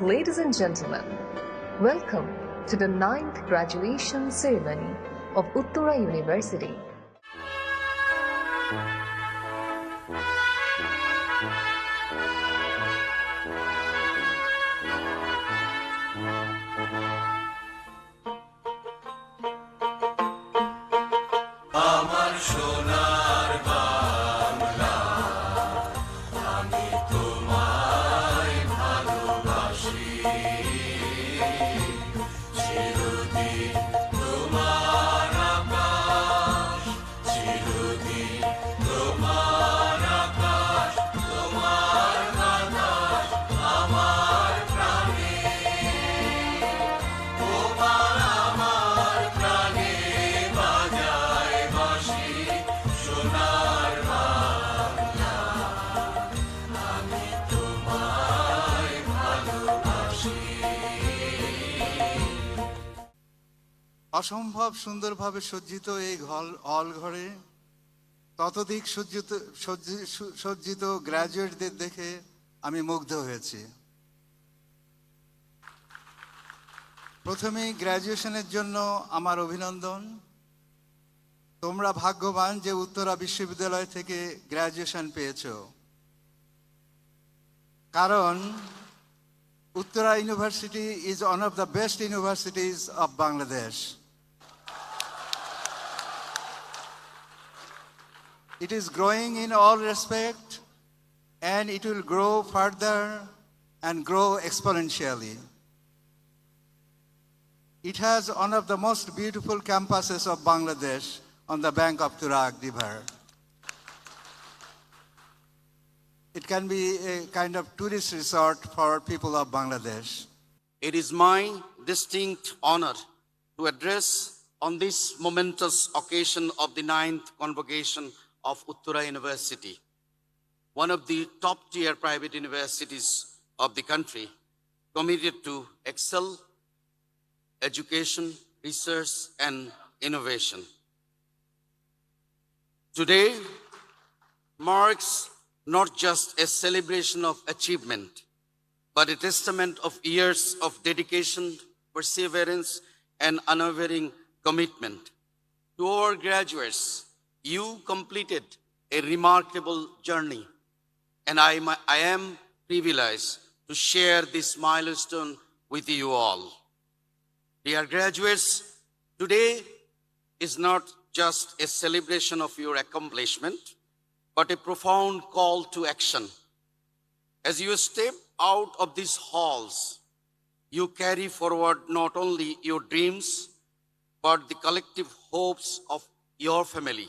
Ladies and gentlemen, welcome to the ninth graduation ceremony of Uttara University. অসম্ভব সুন্দরভাবে সজ্জিত এই হল হল ঘরে। ততোধিক সজ্জিত, সজ্জি- সজ্জিত গ্র্যাজুয়েটদের দেখে আমি মুগ্ধ হয়েছি। প্রথমেই গ্র্যাজুয়েশনের জন্য আমার অভিনন্দন। তোমরা ভাগ্যবান যে উত্তরা বিশ্ববিদ্যালয় থেকে গ্র্যাজুয়েশন পেয়েছ। কারণ Uttara university is one of the best universities of Bangladesh It is growing in all respect and it will grow further and grow exponentially. It has one of the most beautiful campuses of Bangladesh on the bank of Turak River. It can be a kind of tourist resort for people of Bangladesh. It is my distinct honor to address on this momentous occasion of the ninth convocation of Uttara University, one of the top tier private universities of the country, committed to excel education, research, and innovation. Today marks not just a celebration of achievement, but a testament of years of dedication, perseverance, and unwavering commitment. To our graduates, you completed a remarkable journey, and I, am- I am privileged to share this milestone with you all. Dear graduates, today is not just a celebration of your accomplishment, but a profound call to action. As you step out of these halls, you carry forward not only your dreams, but the collective hopes of your family,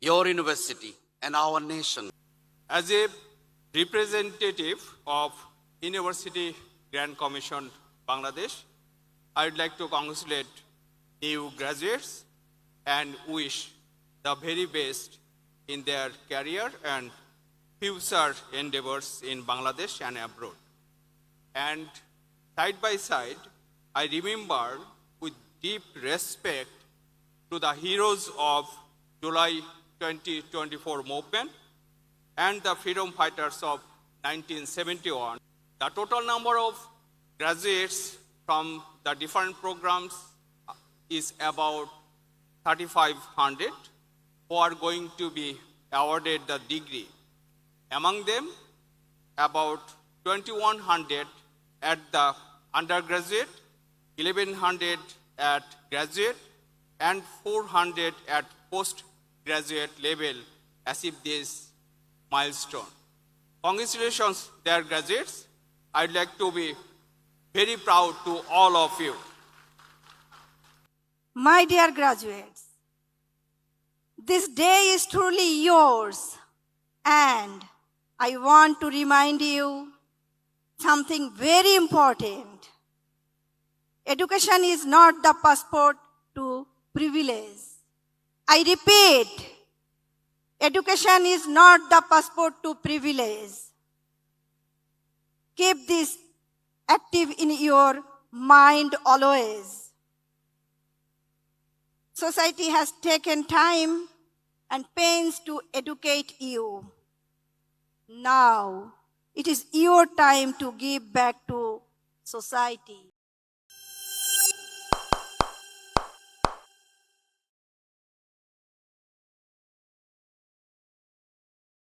your university, and our nation. As a representative of University Grand Commission Bangladesh, I would like to congratulate new graduates and wish the very best in their career and future endeavors in Bangladesh and abroad. And side by side, I remember with deep respect to the heroes of July 2024 movement and the freedom fighters of 1971. The total number of graduates from the different programs uh, is about 3,500 who are going to be awarded the degree. Among them, about 2,100 at the undergraduate, 1,100 at graduate, and 400 at postgraduate level achieve this milestone. Congratulations, dear graduates. I'd like to be very proud to all of you. My dear graduates, this day is truly yours, and I want to remind you something very important. Education is not the passport to privilege. I repeat, education is not the passport to privilege. Keep this active in your mind always. Society has taken time and pains to educate you. Now it is your time to give back to society.